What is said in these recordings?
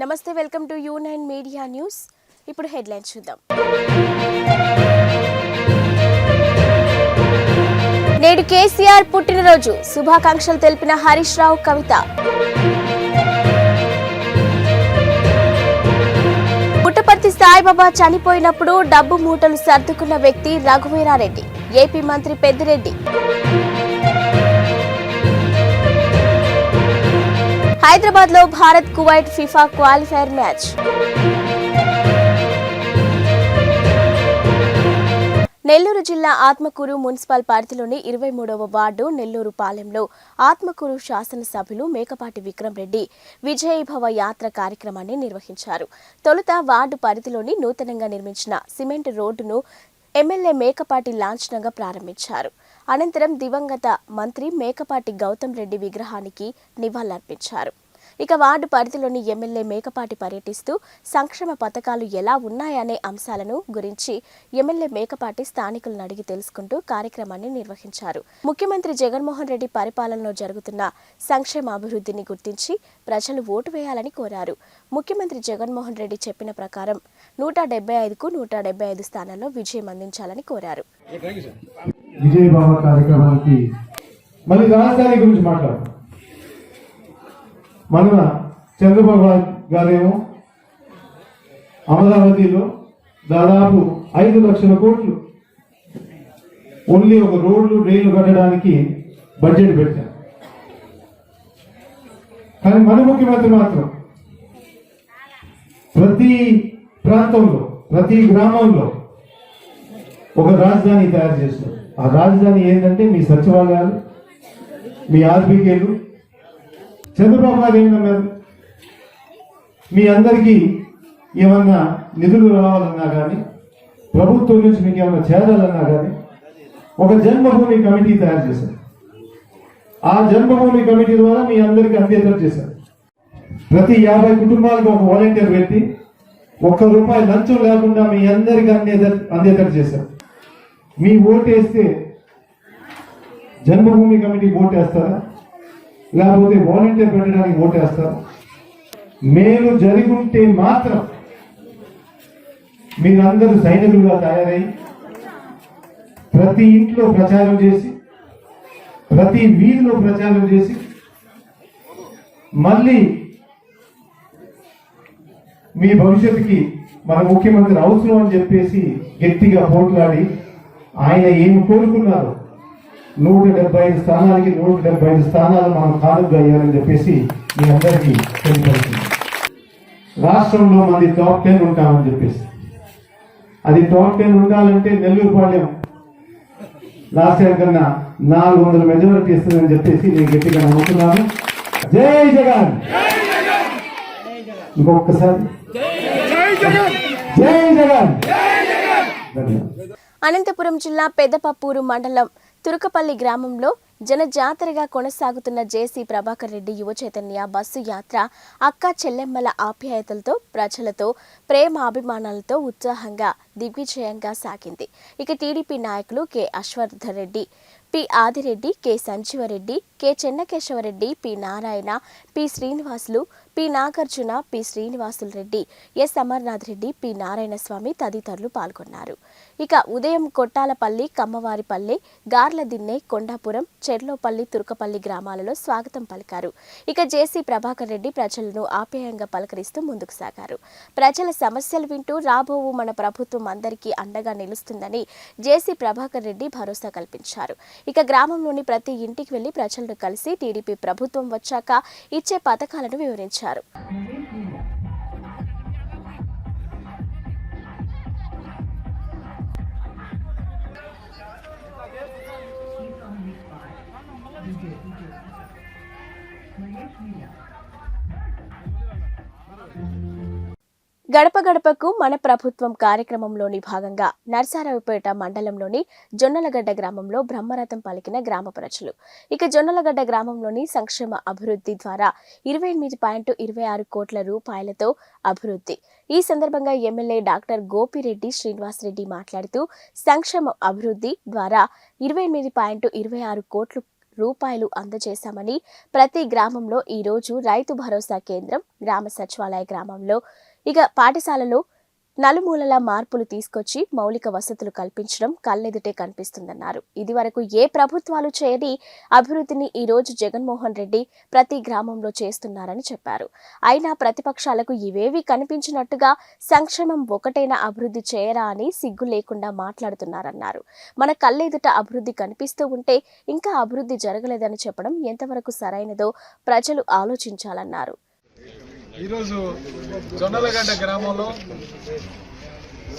నమస్తే welcome to U nine media news. ఇప్పుడు headlines చూద్దాం. నేడు కేసీఆర్ పుట్టినరోజు. శుభాకాంక్షలు తెలిపిన హరీష్ రావు కవిత. పుట్టపర్తి సాయిబాబా చనిపోయినప్పుడు డబ్బు మూటలు సర్దుకున్న వ్యక్తి రఘువీరారెడ్డి. ఏపీ మంత్రి పెద్దిరెడ్డి. హైదరాబాద్లో Bharat Kuwait FIFA qualifier match. Nellore జిల్లా ఆత్మకూరు మున్సిపల్ పరిధిలోని ఇరవై మూడవ వార్డు నెల్లూరు పాలెంలో ఆత్మకూరు శాసనసభ్యులు మేకపాటి విక్రమ్ రెడ్డి విజయభవ యాత్ర కార్యక్రమాన్ని నిర్వహించారు. తొలుత వార్డు పరిధిలోని నూతనంగా నిర్మించిన సిమెంట్ రోడ్డును ఎమ్మెల్యే మేకపాటి లాంఛనంగా ప్రారంభించారు. అనంతరం దివంగత మంత్రి మేకపాటి గౌతమ్ రెడ్డి విగ్రహానికి నివాళులర్పించారు. ఇక వార్డు పరిధిలోని ఎమ్మెల్యే మేకపాటి పర్యటిస్తూ సంక్షేమ పథకాలు ఎలా ఉన్నాయనే అంశాలను గురించి ఎమ్మెల్యే మేకపాటి స్థానికులను అడిగి తెలుసుకుంటూ కార్యక్రమాన్ని నిర్వహించారు. ముఖ్యమంత్రి జగన్మోహన్ రెడ్డి పరిపాలనలో జరుగుతున్న సంక్షేమ అభివృద్ధిని గుర్తించి ప్రజలు ఓటు వేయాలని కోరారు. ముఖ్యమంత్రి జగన్మోహన్ రెడ్డి చెప్పిన ప్రకారం నూట డెబ్బై ఐదుకు నూట డెబ్బై ఐదు స్థానాల్లో విజయం అందించాలని కోరారు. విజయ్ బాబా కార్యక్రమానికి మళ్ళీ రాజధాని గురించి మాట్లాడు మన చంద్రబాబు గారేమో అమరావతిలో దాదాపు ఐదు లక్షల కోట్లు ఓన్లీ ఒక రోడ్లు రైలు కట్టడానికి బడ్జెట్ పెట్టారు. కానీ మన ముఖ్యమంత్రి మాత్రం ప్రతి ప్రాంతంలో ప్రతి గ్రామంలో ఒక రాజధాని తయారు చేస్తారు ఆ రాజధాని ఏంటంటే మీ సచివాలయాలు మీ ఆర్బీకేలు. చంద్రబాబు గారు ఏం నమ్మారు? మీ అందరికీ ఏమన్నా నిధులు రావాలన్నా కానీ ప్రభుత్వం నుంచి మీకు ఏమైనా చేరాలన్నా కానీ ఒక జన్మభూమి కమిటీ తయారు చేశారు. ఆ జన్మభూమి కమిటీ ద్వారా మీ అందరికీ అందేతలు చేశారు. ప్రతి యాభై కుటుంబాలకు ఒక వాలంటీర్ పెట్టి ఒక్క రూపాయి లంచం లేకుండా మీ అందరికీ అందేత అందేతలు చేశారు. మీ ఓటేస్తే జన్మభూమి కమిటీ ఓటేస్తారా? లేకపోతే వాలంటీర్ పెట్టడానికి ఓటేస్తారా? మేలు జరుగుంటే మాత్రం మీరందరూ సైనికులుగా తయారై ప్రతి ఇంట్లో ప్రచారం చేసి ప్రతి వీధిలో ప్రచారం చేసి మళ్ళీ మీ భవిష్యత్తుకి మన ముఖ్యమంత్రి అవసరం అని చెప్పేసి గట్టిగా పోట్లాడి ఆయన ఏమి కోరుకున్నారు? నూట డెబ్బై ఐదు స్థానాలకి నూట డెబ్బై ఐదు స్థానాలు మనం కానుక అయ్యారని చెప్పేసి మీ అందరికీ తెలియపడుతుంది రాష్ట్రంలో మనది టాప్ టెన్ ఉంటామని చెప్పేసి. అది టాప్ టెన్ ఉండాలంటే నెల్లూరు పాళ్యం లాస్ట్ ఇయర్ కన్నా నాలుగు వందల మెజారిటీ ఇస్తుందని చెప్పేసి నేను గట్టిగా నమ్ముతున్నాను. జై జగన్! ఇంకొకసారి. జై జగన్! ధన్యవాదాలు. అనంతపురం జిల్లా పెద్దపప్పూరు మండలం తురుకపల్లి గ్రామంలో జనజాతరగా కొనసాగుతున్న జేసీ ప్రభాకర్ రెడ్డి యువ చైతన్య బస్సు యాత్ర అక్క చెల్లెమ్మల ఆప్యాయతలతో ప్రజలతో ప్రేమ అభిమానాలతో ఉత్సాహంగా దిగ్విజయంగా సాగింది. ఇక టీడీపీ నాయకులు K. Ashwardhan Reddy P. Adireddy K. Sanjeevareddy K. Chennakesavareddy P. Narayana P. Srinivasulu P. Nagarjuna P. Srinivasulu Reddy S. Amarnath Reddy P. Narayana Swamy తదితరులు పాల్గొన్నారు. ఇక ఉదయం కొట్టాలపల్లి కమ్మవారిపల్లి గార్లదిన్నె కొండాపురం చెర్లోపల్లి తుర్కపల్లి గ్రామాలలో స్వాగతం పలికారు. ఇక జేసీ ప్రభాకర్ రెడ్డి ప్రజలను ఆప్యాయంగా పలకరిస్తూ ముందుకు సాగారు. ప్రజల సమస్యలు వింటూ రాబోవు మన ప్రభుత్వం అందరికీ అండగా నిలుస్తుందని జేసీ ప్రభాకర్ రెడ్డి భరోసా కల్పించారు. ఇక గ్రామంలోని ప్రతి ఇంటికి వెళ్ళి ప్రజలను కలిసి టీడీపీ ప్రభుత్వం వచ్చాక ఇచ్చే పథకాలను వివరించారు. గడప గడపకు మన ప్రభుత్వం కార్యక్రమంలోని భాగంగా నర్సారావుపేట మండలంలోని జొన్నలగడ్డ గ్రామంలో బ్రహ్మరథం పలికిన గ్రామ ప్రజలు. ఇక జొన్నలగడ్డ గ్రామంలోని సంక్షేమ అభివృద్ధి ద్వారా ఇరవై ఎనిమిది పాయింట్ ఇరవై ఆరు కోట్ల రూపాయలతో అభివృద్ధి. ఈ సందర్భంగా ఎమ్మెల్యే డాక్టర్ గోపిరెడ్డి శ్రీనివాసరెడ్డి మాట్లాడుతూ సంక్షేమ అభివృద్ధి ద్వారా ఇరవై ఎనిమిది పాయింట్ ఇరవై ఆరు కోట్లు రూపాయలు అందజేశామని ప్రతి గ్రామంలో ఈ రోజు రైతు భరోసా కేంద్రం గ్రామ సచివాలయ గ్రామంలో ఇక పాఠశాలలో నలుమూలల మార్పులు తీసుకొచ్చి మౌలిక వసతులు కల్పించడం కళ్ళెదుటే కనిపిస్తుందన్నారు. ఇదివరకు ఏ ప్రభుత్వాలు చేయని అభివృద్ధిని ఈ రోజు జగన్మోహన్ రెడ్డి ప్రతి గ్రామంలో చేస్తున్నారని చెప్పారు. అయినా ప్రతిపక్షాలకు ఇవేవి కనిపించినట్టుగా సంక్షేమం ఒకటైనా అభివృద్ధి చేయరా అని సిగ్గు లేకుండా మాట్లాడుతున్నారన్నారు. మన కళ్ళెదుట అభివృద్ధి కనిపిస్తూ ఉంటే ఇంకా అభివృద్ధి జరగలేదని చెప్పడం ఎంతవరకు సరైనదో ప్రజలు ఆలోచించాలన్నారు. ఈరోజు జొన్నలగడ్డ గ్రామంలో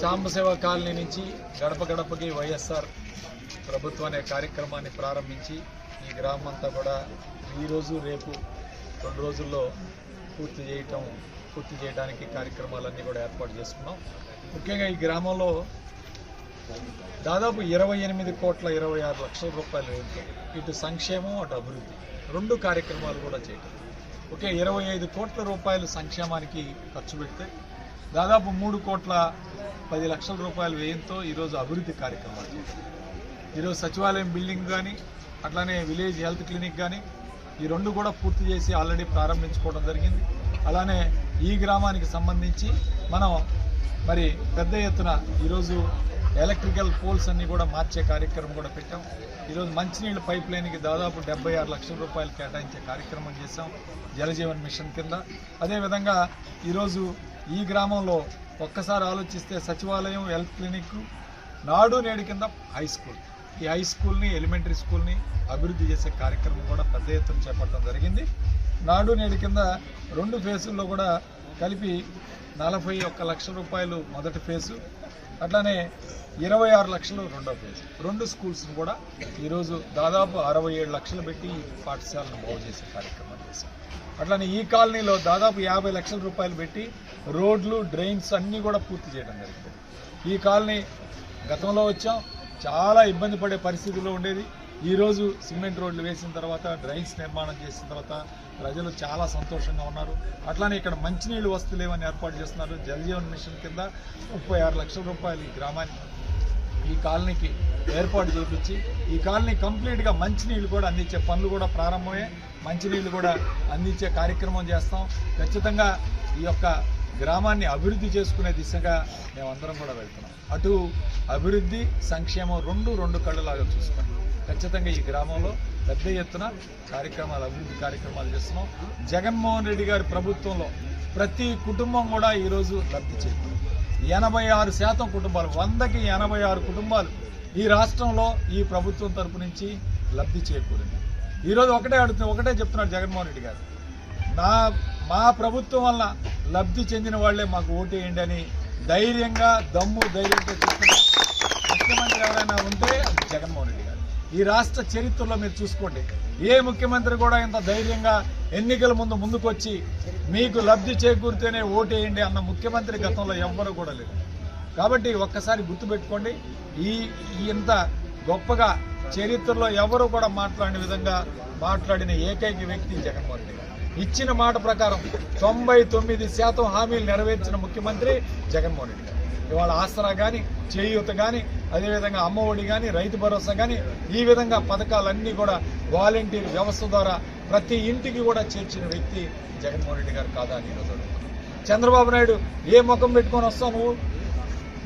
సాంబసేవ కాలనీ నుంచి గడప గడపకి వైఎస్ఆర్ ప్రభుత్వం అనే కార్యక్రమాన్ని ప్రారంభించి ఈ గ్రామం అంతా కూడా ఈరోజు రేపు రెండు రోజుల్లో పూర్తి చేయటం పూర్తి చేయడానికి కార్యక్రమాలన్నీ కూడా ఏర్పాటు చేసుకున్నాం. ముఖ్యంగా ఈ గ్రామంలో దాదాపు ఇరవై ఎనిమిది కోట్ల ఇరవై ఆరు లక్షల రూపాయలు ఇటు సంక్షేమం అటు అభివృద్ధి రెండు కార్యక్రమాలు కూడా చేయటం. ఒకే ఇరవై ఐదు కోట్ల రూపాయలు సంక్షేమానికి ఖర్చు పెడితే దాదాపు మూడు కోట్ల పది లక్షల రూపాయల వ్యయంతో ఈరోజు అభివృద్ధి కార్యక్రమాలు ఈరోజు సచివాలయం బిల్డింగ్ కానీ అట్లానే విలేజ్ హెల్త్ క్లినిక్ కానీ ఈ రెండు కూడా పూర్తి చేసి ఆల్రెడీ ప్రారంభించుకోవడం జరిగింది. అలానే ఈ గ్రామానికి సంబంధించి మనం మరి పెద్ద ఎత్తున ఈరోజు ఎలక్ట్రికల్ పోల్స్ అన్ని కూడా మార్చే కార్యక్రమం కూడా పెట్టాం. ఈరోజు మంచినీళ్ళ పైప్ లైన్కి దాదాపు డెబ్బై ఆరు లక్షల రూపాయలు కేటాయించే కార్యక్రమం చేశాం జలజీవన్ మిషన్ కింద. అదేవిధంగా ఈరోజు ఈ గ్రామంలో ఒక్కసారి ఆలోచిస్తే సచివాలయం హెల్త్ క్లినిక్ నాడు నేడు కింద హై స్కూల్. ఈ హై స్కూల్ని ఎలిమెంటరీ స్కూల్ని అభివృద్ధి చేసే కార్యక్రమం కూడా పెద్ద ఎత్తున చేపట్టడం జరిగింది. నాడు నేడు కింద రెండు ఫేజుల్లో కూడా కలిపి నలభై ఒక్క లక్షల రూపాయలు మొదటి ఫేజు అట్లానే ఇరవై ఆరు లక్షలు రెండో ఫేజ్. రెండు స్కూల్స్ని కూడా ఈరోజు దాదాపు అరవై ఏడు లక్షలు పెట్టి ఈ పాఠశాలను బాగు చేసే కార్యక్రమం చేశాం. అట్లానే ఈ కాలనీలో దాదాపు యాభై లక్షల రూపాయలు పెట్టి రోడ్లు డ్రైన్స్ అన్నీ కూడా పూర్తి చేయడం జరిగింది. ఈ కాలనీ గతంలో వచ్చాం చాలా ఇబ్బంది పడే పరిస్థితిలో ఉండేది. ఈరోజు సిమెంట్ రోడ్లు వేసిన తర్వాత డ్రైన్స్ నిర్మాణం చేసిన తర్వాత ప్రజలు చాలా సంతోషంగా ఉన్నారు. అట్లానే ఇక్కడ మంచినీళ్ళు వస్తులేవని ఏర్పాటు చేస్తున్నారు. జలజీవన్ మిషన్ కింద ముప్పై ఆరు లక్షల రూపాయలు ఈ గ్రామానికి ఈ కాలనీకి ఏర్పాటు చేపించి ఈ కాలనీ కంప్లీట్గా మంచినీళ్ళు కూడా అందించే పనులు కూడా ప్రారంభమే. మంచినీళ్ళు కూడా అందించే కార్యక్రమం చేస్తాం. ఖచ్చితంగా ఈ యొక్క గ్రామాన్ని అభివృద్ధి చేసుకునే దిశగా మేమందరం కూడా వెళ్తున్నాం. అటు అభివృద్ధి సంక్షేమం రెండు రెండు కళ్ళలాగా చూసుకొని ఖచ్చితంగా ఈ గ్రామంలో పెద్ద ఎత్తున కార్యక్రమాలు అభివృద్ధి కార్యక్రమాలు చేస్తున్నాం. జగన్మోహన్ రెడ్డి గారి ప్రభుత్వంలో ప్రతి కుటుంబం కూడా ఈరోజు లబ్ధి చేకూరింది ఎనభై ఆరు శాతం కుటుంబాలు వందకి ఎనభై ఆరు కుటుంబాలు ఈ రాష్ట్రంలో ఈ ప్రభుత్వం తరపు నుంచి లబ్ధి చేకూరింది. ఈరోజు ఒకటే అడుగుతున్నా ఒకటే చెప్తున్నాడు జగన్మోహన్ రెడ్డి గారు. నా మా ప్రభుత్వం వల్ల లబ్ధి చెందిన వాళ్ళే మాకు ఓటేయండి అని ధైర్యంగా దమ్ము ధైర్యంతో చెప్తున్నారు ముఖ్యమంత్రి ఎవరైనా ఉంటే అది జగన్మోహన్ రెడ్డి ఈ రాష్ట్ర చరిత్రలో మీరు చూసుకోండి. ఏ ముఖ్యమంత్రి కూడా ఇంత ధైర్యంగా ఎన్నికల ముందు ముందుకొచ్చి మీకు లబ్ధి చేకూరితేనే ఓటేయండి అన్న ముఖ్యమంత్రి గతంలో ఎవ్వరూ కూడా లేరు. కాబట్టి ఒక్కసారి గుర్తుపెట్టుకోండి ఈ ఇంత గొప్పగా చరిత్రలో ఎవరు కూడా మాట్లాడిన విధంగా మాట్లాడిన ఏకైక వ్యక్తి జగన్మోహన్ రెడ్డి ఇచ్చిన మాట ప్రకారం తొంభై తొమ్మిది శాతం హామీలు నెరవేర్చిన ముఖ్యమంత్రి జగన్మోహన్ రెడ్డి ఇవాళ ఆసరా కానీ చేయూత కానీ అదేవిధంగా అమ్మఒడి కానీ రైతు భరోసా కానీ ఈ విధంగా పథకాలన్నీ కూడా వాలంటీర్ వ్యవస్థ ద్వారా ప్రతి ఇంటికి కూడా చేర్చిన వ్యక్తి జగన్మోహన్ రెడ్డి గారు కాదా అని ఈరోజు చంద్రబాబు నాయుడు ఏ ముఖం పెట్టుకొని వస్తావు నువ్వు?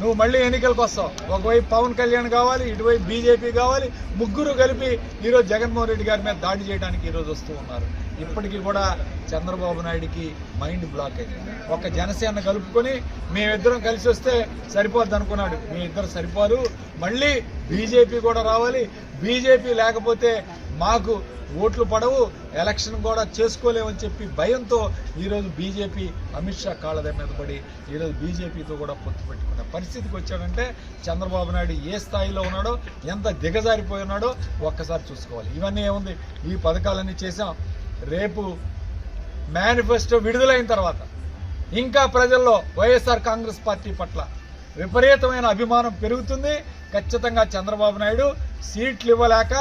నువ్వు మళ్ళీ ఎన్నికలకు వస్తావు. ఒకవైపు పవన్ కళ్యాణ్ కావాలి ఇటువైపు బీజేపీ కావాలి ముగ్గురు కలిపి ఈరోజు జగన్మోహన్ రెడ్డి గారి మీద దాడి చేయడానికి ఈరోజు వస్తూ ఉన్నారు. ఇప్పటికీ కూడా చంద్రబాబు నాయుడికి మైండ్ బ్లాక్ అయింది. ఒక జనసేన కలుపుకొని మేమిద్దరం కలిసి వస్తే సరిపోద్ది అనుకున్నాడు. మీ ఇద్దరు సరిపోరు మళ్ళీ బీజేపీ కూడా రావాలి. బీజేపీ లేకపోతే మాకు ఓట్లు పడవు. ఎలక్షన్ కూడా చేసుకోలేమని చెప్పి భయంతో ఈరోజు బీజేపీ అమిత్ షా కాళ్ళ మీద పడి ఈరోజు బీజేపీతో కూడా పొత్తు పెట్టుకున్న పరిస్థితికి వచ్చాడంటే చంద్రబాబు నాయుడు ఏ స్థాయిలో ఉన్నాడో ఎంత దిగజారిపోయి ఉన్నాడో ఒక్కసారి చూసుకోవాలి. ఇవన్నీ ఏముంది? ఈ పథకాలన్నీ చేసాం రేపు మేనిఫెస్టో విడుదలైన తర్వాత ఇంకా ప్రజల్లో వైఎస్ఆర్ కాంగ్రెస్ పార్టీ పట్ల విపరీతమైన అభిమానం పెరుగుతుంది. ఖచ్చితంగా చంద్రబాబు నాయుడు సీట్లు ఇవ్వలేక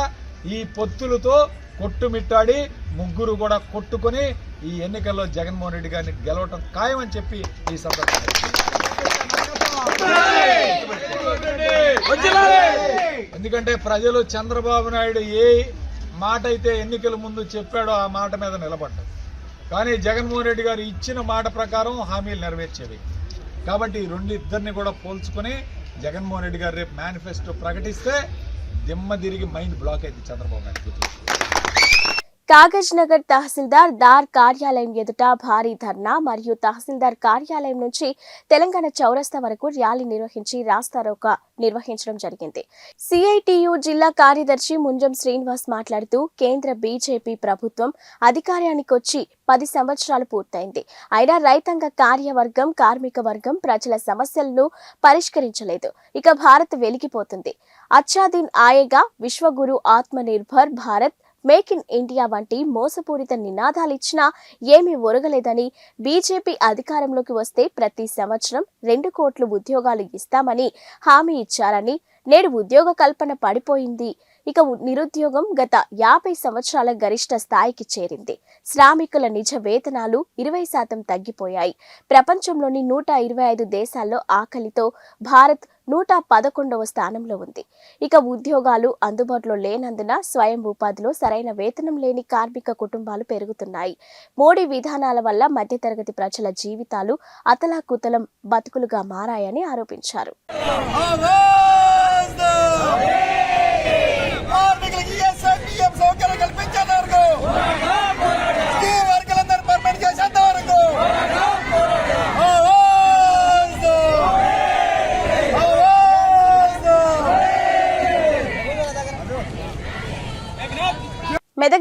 ఈ పొత్తులతో కొట్టుమిట్టాడి ముగ్గురు కూడా కొట్టుకొని ఈ ఎన్నికల్లో జగన్మోహన్ రెడ్డి గారిని గెలవటం ఖాయమని చెప్పి ఈ సందర్భంగా ఎందుకంటే ప్రజలు చంద్రబాబు నాయుడు ఏ మాట అయితే ఎన్నికల ముందు చెప్పాడో ఆ మాట మీద నిలబడ్డాడు. కానీ జగన్మోహన్ రెడ్డి గారు ఇచ్చిన మాట ప్రకారం హామీలు నెరవేర్చేవి. కాబట్టి ఈ రెండు ఇద్దరిని కూడా పోల్చుకొని జగన్మోహన్ రెడ్డి గారు రేపు మేనిఫెస్టో ప్రకటిస్తే దిమ్మ తిరిగి మైండ్ బ్లాక్ అయింది చంద్రబాబు నాయుడు కాగజ్ నగర్ తహసీల్దార్ దార్ కార్యాలయం ఎదుట భారీ ధర్నా మరియు తహసీల్దార్ కార్యాలయం నుంచి తెలంగాణ చౌరస్తా వరకు ర్యాలీ నిర్వహించి రాస్తారోక నిర్వహించడం జరిగింది. సిఐటియు జిల్లా కార్యదర్శి ముంజం శ్రీనివాస్ మాట్లాడుతూ కేంద్ర బీజేపీ ప్రభుత్వం అధికారానికి వచ్చి పది సంవత్సరాలు పూర్తయింది. అయినా రైతాంగ కార్యవర్గం కార్మిక వర్గం ప్రజల సమస్యలను పరిష్కరించలేదు. ఇక భారత్ వెలిగిపోతుంది. అచ్చాదీన్ ఆయేగా Vishwaguru Atmanirbhar Bharat make in India వంటి మోసపూరిత నినాదాలిచ్చినా ఏమీ ఒరగలేదని బీజేపీ అధికారంలోకి వస్తే ప్రతి సంవత్సరం రెండు కోట్లు ఉద్యోగాలు ఇస్తామని హామీ ఇచ్చారని నేడు ఉద్యోగ కల్పన పడిపోయింది. ఇక నిరుద్యోగం గత యాభై సంవత్సరాల గరిష్ట స్థాయికి చేరింది. శ్రామికుల నిజ వేతనాలు ఇరవై శాతం తగ్గిపోయాయి. ప్రపంచంలోని నూట ఇరవై ఐదు దేశాల్లో ఆకలితో భారత్ నూట పదకొండవ స్థానంలో ఉంది. ఇక ఉద్యోగాలు అందుబాటులో లేనందున స్వయం ఉపాధిలో సరైన వేతనం లేని కార్మిక కుటుంబాలు పెరుగుతున్నాయి. మోడీ విధానాల వల్ల మధ్యతరగతి ప్రజల జీవితాలు అతలాకుతలం బతుకులుగా మారాయని ఆరోపించారు.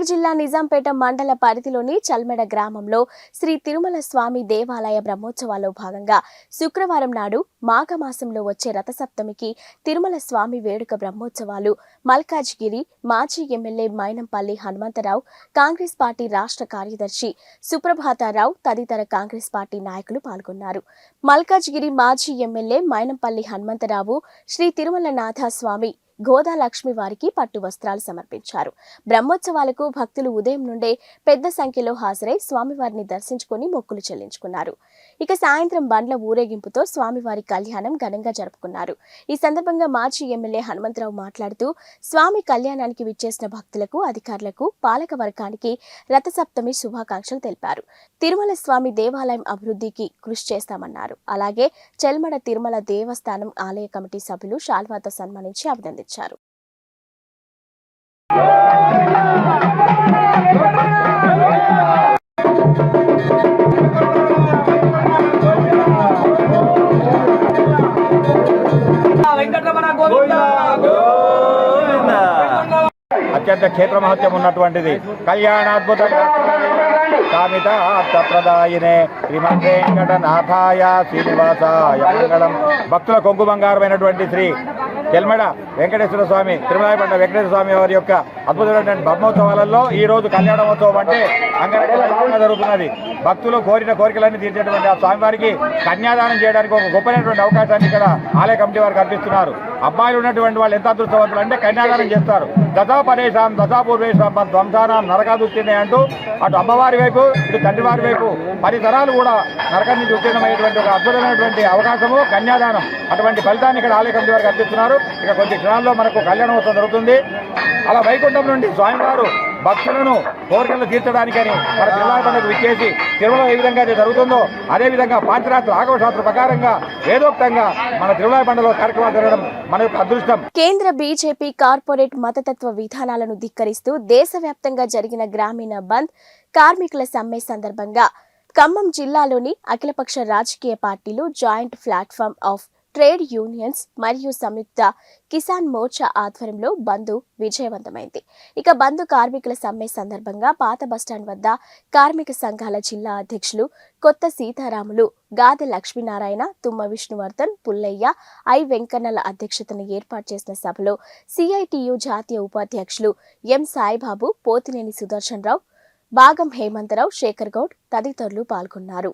జిల్లా నిజాంపేట మండల పరిధిలోని చల్మెడ గ్రామంలో శ్రీ తిరుమల స్వామి దేవాలయ బ్రహ్మోత్సవాల్లో భాగంగా శుక్రవారం నాడు మాఘమాసంలో వచ్చే రథసప్తమికి తిరుమల స్వామి వేడుక బ్రహ్మోత్సవాలు. మల్కాజ్గిరి మాజీ MLA Mynampally Hanumantharao Congress party రాష్ట్ర కార్యదర్శి సుప్రభాతారావు తదితర కాంగ్రెస్ పార్టీ నాయకులు పాల్గొన్నారు. మల్కాజ్గిరి మాజీ ఎమ్మెల్యే మైనంపల్లి హనుమంతరావు శ్రీ తిరుమల నాథస్వామి గోదా లక్ష్మి వారికి పట్టు వస్త్రాలు సమర్పించారు. బ్రహ్మోత్సవాలకు భక్తులు ఉదయం నుండే పెద్ద సంఖ్యలో హాజరై స్వామివారిని దర్శించుకుని మొక్కులు చెల్లించుకున్నారు. ఇక సాయంత్రం బండ్ల ఊరేగింపుతో స్వామివారి కళ్యాణం ఘనంగా జరుపుకున్నారు. ఈ సందర్భంగా మాజీ ఎమ్మెల్యే హనుమంతరావు మాట్లాడుతూ స్వామి కళ్యాణానికి విచ్చేసిన భక్తులకు అధికారులకు పాలక వర్గానికి రథసప్తమి శుభాకాంక్షలు తెలిపారు. తిరుమల స్వామి దేవాలయం అభివృద్ధికి కృషి చేస్తామన్నారు. అలాగే చెల్మడ తిరుమల దేవస్థానం ఆలయ కమిటీ సభ్యులు శాల్వాతో సన్మానించి అభినందించారు. వెంకటరమణ అత్యంత క్షేత్ర మహత్యం ఉన్నటువంటిది. కళ్యాణాద్భుత కామిత అర్థప్రదాయినే శ్రీమద్ వెంకటనాథాయ శ్రీనివాసాయ మంగళం. భక్తుల కొంగు బంగారమైనటువంటి శ్రీ తెల్మడ వెంకటేశ్వర స్వామి తిరుమలాయపట్ల వెంకటేశ్వర స్వామి వారి యొక్క అద్భుతమైనటువంటి బ్రహ్మోత్సవాలలో ఈ రోజు కళ్యాణోత్సవం అంటే అంగరంగ జరుగుతున్నది. భక్తులు కోరిన కోరికలన్నీ తీర్చేటువంటి ఆ స్వామివారికి కన్యాదానం చేయడానికి ఒక గొప్పైనటువంటి అవకాశాన్ని ఇక్కడ ఆలయ కమిటీ వారు కల్పిస్తున్నారు అబ్బాయిలు ఉన్నటువంటి వాళ్ళు ఎంత అదృష్టవంతులు అంటే కన్యాదానం చేస్తారు. దశా పరేషాం దశా పూర్వేషాం ధ్వంసానాం నరకాదుక్తినే అంటూ అటు అమ్మవారి వైపు ఇటు తండ్రి వారి వైపు పది తరాలు కూడా నరకం నుంచి ఉత్తీర్ణమయ్యేటువంటి ఒక అద్భుతమైనటువంటి అవకాశము కన్యాదానం. అటువంటి ఫలితాన్ని ఇక్కడ ఆలయ కమిటీ వారు కల్పిస్తున్నారు ఇక కొద్ది క్షణాల్లో మనకు కళ్యాణోత్సవం జరుగుతుంది. అలా వైకుంఠం నుండి స్వామివారు భక్తులను కోరికలు తీర్చడానికని మన తిరుమల పండుగ విచ్చేసి తిరుమల ఏ విధంగా అయితే జరుగుతుందో అదేవిధంగా పాంచరాత్రి పాంచరాత్ర ఆగమ శాస్త్ర ప్రకారంగా వేదోక్తంగా మన తిరుమల పండుగలో కార్యక్రమాలు జరగడం మన యొక్క అదృష్టం. కేంద్ర బీజేపీ కార్పొరేట్ మతతత్వ విధానాలను ధిక్కరిస్తూ దేశవ్యాప్తంగా జరిగిన గ్రామీణ బంద్ కార్మికుల సమ్మె సందర్భంగా ఖమ్మం జిల్లాలోని అఖిలపక్ష రాజకీయ పార్టీలు joint platform of trade unions మరియు సంయుక్త కిసాన్ మోర్చా ఆధ్వర్యంలో బంద్ విజయవంతమైంది. ఇక బంద్ కార్మికుల సమ్మె సందర్భంగా పాత బస్టాండ్ వద్ద కార్మిక సంఘాల జిల్లా అధ్యక్షులు కొత్త సీతారాములు గాదె లక్ష్మీనారాయణ తుమ్మ విష్ణువర్ధన్ పుల్లయ్య ఐ వెంకన్నల అధ్యక్షతన ఏర్పాటు చేసిన సభలో సిఐటియు జాతీయ ఉపాధ్యక్షులు ఎం సాయిబాబు పోతినేని సుదర్శన్ రావు భాగం హేమంతరావు శేఖర్ గౌడ్ తదితరులు పాల్గొన్నారు.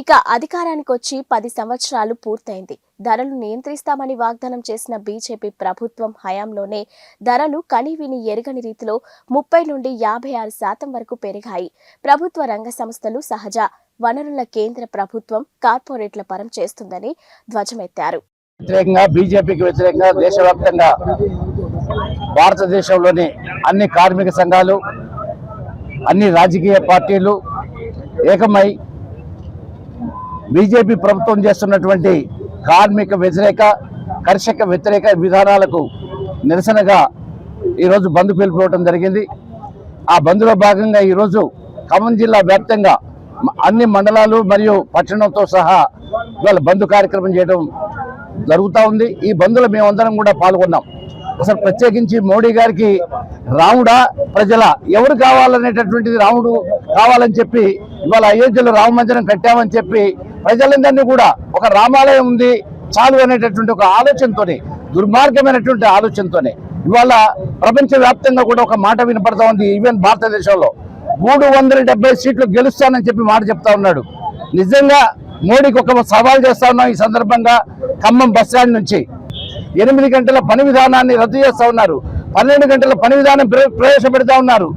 ఇక అధికారానికి వచ్చి పది సంవత్సరాలు పూర్తయింది. ధరలు నియంత్రిస్తామని వాగ్దానం చేసిన బీజేపీ ప్రభుత్వం హయాంలోనే ధరలు కనివిని ఎరగని రీతిలో ముప్పై నుండి యాభై ఆరు శాతం వరకు పెరిగాయి. ప్రభుత్వ రంగ సంస్థలు సహజ వనరుల కేంద్ర ప్రభుత్వం కార్పొరేట్ల పరం చేస్తుందని ధ్వజమెత్తారు. వ్యతిరేకంగా బీజేపీకి వ్యతిరేకంగా దేశవ్యాప్తంగా భారతదేశంలోని అన్ని కార్మిక సంఘాలు అన్ని రాజకీయ పార్టీలు ఏకమై బీజేపీ ప్రభుత్వం చేస్తున్నటువంటి కార్మిక వ్యతిరేక కర్షక వ్యతిరేక విధానాలకు నిరసనగా ఈరోజు బంద్ పిలుపుకోవడం జరిగింది. ఆ బంద్లో భాగంగా ఈరోజు ఖమ్మం జిల్లా వ్యాప్తంగా అన్ని మండలాలు మరియు పట్టణంతో సహా ఇవాళ బంద్ కార్యక్రమం చేయడం జరుగుతూ ఉంది. ఈ బంద్లో మేమందరం కూడా పాల్గొన్నాం. అసలు ప్రత్యేకించి మోడీ గారికి రాముడా ప్రజల ఎవరు కావాలనేటటువంటిది రాముడు కావాలని చెప్పి ఇవాళ అయోధ్యలో రామ మందిరం కట్టామని చెప్పి ప్రజలందరినీ కూడా ఒక రామాలయం ఉంది చాలు అనేటటువంటి ఒక ఆలోచనతోనే దుర్మార్గమైనటువంటి ఆలోచనతోనే ఇవాళ ప్రపంచ వ్యాప్తంగా కూడా ఒక మాట వినపడతా ఉంది ఈవెన్ భారతదేశంలో. మూడు వందల డెబ్బై సీట్లు గెలుస్తానని చెప్పి మాట చెప్తా ఉన్నాడు. నిజంగా మోడీకి ఒక సవాల్ చేస్తా ఉన్నాం ఈ సందర్భంగా ఖమ్మం బస్ స్టాండ్ నుంచి. ఎనిమిది గంటల పని విధానాన్ని రద్దు చేస్తా ఉన్నారు. పన్నెండు గంటల పని విధానం ప్రవేశపెడతా ఉన్నారు.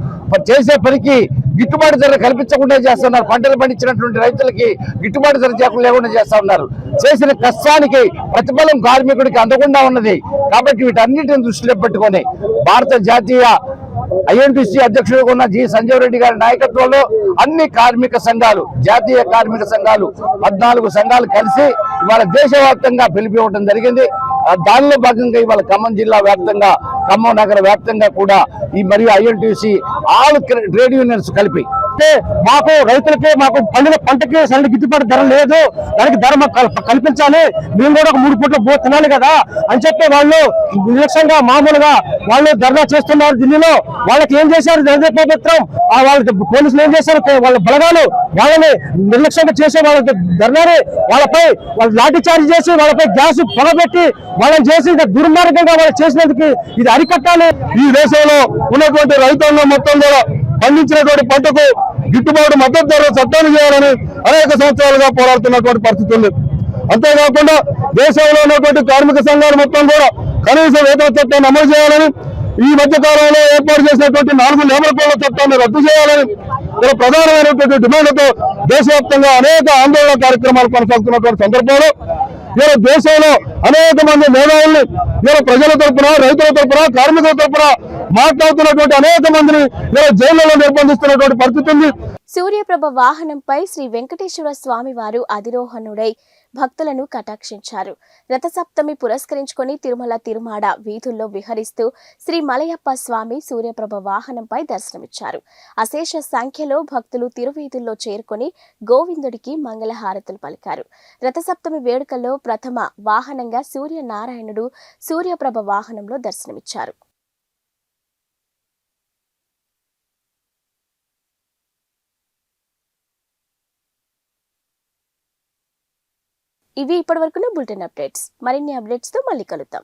చేసే పనికి గిట్టుబాటు ధర కల్పించకుండా చేస్తున్నారు. పంటలు పండించినటువంటి రైతులకి గిట్టుబాటు ధర చేయకుండా లేకుండా చేస్తా ఉన్నారు. చేసిన కష్టానికి ప్రతిఫలం కార్మికుడికి అందకుండా ఉన్నది. కాబట్టి వీటన్నిటిని దృష్టిలో పెట్టుకొని భారత జాతీయ ఐఎన్టీసీ అధ్యక్షుడు ఉన్న జి సంజయ్ రెడ్డి గారి నాయకత్వంలో అన్ని కార్మిక సంఘాలు జాతీయ కార్మిక సంఘాలు పద్నాలుగు సంఘాలు కలిసి ఇవాళ దేశవ్యాప్తంగా పిలిపివ్వడం జరిగింది. దానిలో భాగంగా ఇవాళ ఖమ్మం జిల్లా వ్యాప్తంగా ఖమ్మం నగర వ్యాప్తంగా కూడా ఈ మరియు ఐఎన్టీసీ ఆల్ ట్రేడ్ యూనియన్స్ కలిపి అంటే మాకు రైతులకి మాకు పండిన పంటకి సరైన గిట్టుబాటు ధర లేదు. దానికి ధర మాకు కల్ప- కల్పించాలి. మేము కూడా ఒక మూడు పూట్ల బో తినాలి కదా. అని చెప్పి వాళ్ళు నిర్లక్ష్యంగా మామూలుగా వాళ్ళు ధర్నా చేస్తున్నారు ఢిల్లీలో. వాళ్ళకి ఏం చేశారు? నరేంద్ర ప్రభుత్వం. వాళ్ళ పోలీసులు ఏం చేశారు? వాళ్ళ బలగాలు వాళ్ళని నిర్లక్ష్యంగా చేసే వాళ్ళ ధర్నాని వాళ్ళపై వాళ్ళు లాఠీ చార్జ్ చేసి వాళ్ళపై గ్యాస్ పొగబెట్టి వాళ్ళని చేసి దుర్మార్గంగా వాళ్ళు చేసినందుకు ఇది అరికట్టాలి. ఈ దేశంలో ఉన్నటువంటి రైతాంగం మొత్తం కూడా పండించినటువంటి పంటకు గిట్టుబాటు మద్దతు ధర చట్టాలు చేయాలని అనేక సంవత్సరాలుగా పోరాడుతున్నటువంటి పరిస్థితి ఉంది. అంతేకాకుండా దేశంలో ఉన్నటువంటి కార్మిక సంఘాలు మొత్తం కూడా కనీస వేతన చట్టాన్ని అమలు చేయాలని ఈ మధ్య కాలంలో ఏర్పాటు చేసినటువంటి నాలుగు లేబర్ కోడ్ల చట్టాన్ని రద్దు చేయాలని ఇలా ప్రధానమైనటువంటి డిమాండ్లతో దేశవ్యాప్తంగా అనేక ఆందోళన కార్యక్రమాలు కొనసాగుతున్నటువంటి సందర్భంలో ఇలా దేశంలో అనేక మంది మేధావుల్ని ఇలా ప్రజల తరపున రైతుల తరపున కార్మికుల తరఫున మాట్లాడుతున్నటువంటి అనేక మందిని జైళ్ళలో నిర్బంధిస్తున్నటువంటి పరిస్థితి ఉంది. సూర్యప్రభ వాహనంపై శ్రీ వెంకటేశ్వర స్వామి వారు అధిరోహణుడై భక్తులను కటాక్షించారు. రథసప్తమి పురస్కరించుకొని తిరుమల తిరుమాడ వీధుల్లో విహరిస్తూ శ్రీ మలయప్ప స్వామి సూర్యప్రభ వాహనంపై దర్శనమిచ్చారు. అశేష సంఖ్యలో భక్తులు తిరువీధుల్లో చేరుకొని గోవిందుడికి మంగళహారతులు పలికారు. రథసప్తమి వేడుకల్లో ప్రథమ వాహనంగా సూర్యనారాయణుడు సూర్యప్రభ వాహనంలో దర్శనమిచ్చారు. ఇవి ఇప్పటివరకున్న బులెటిన్ అప్డేట్స్. మరిన్ని అప్డేట్స్తో మళ్ళీ కలుద్దాం.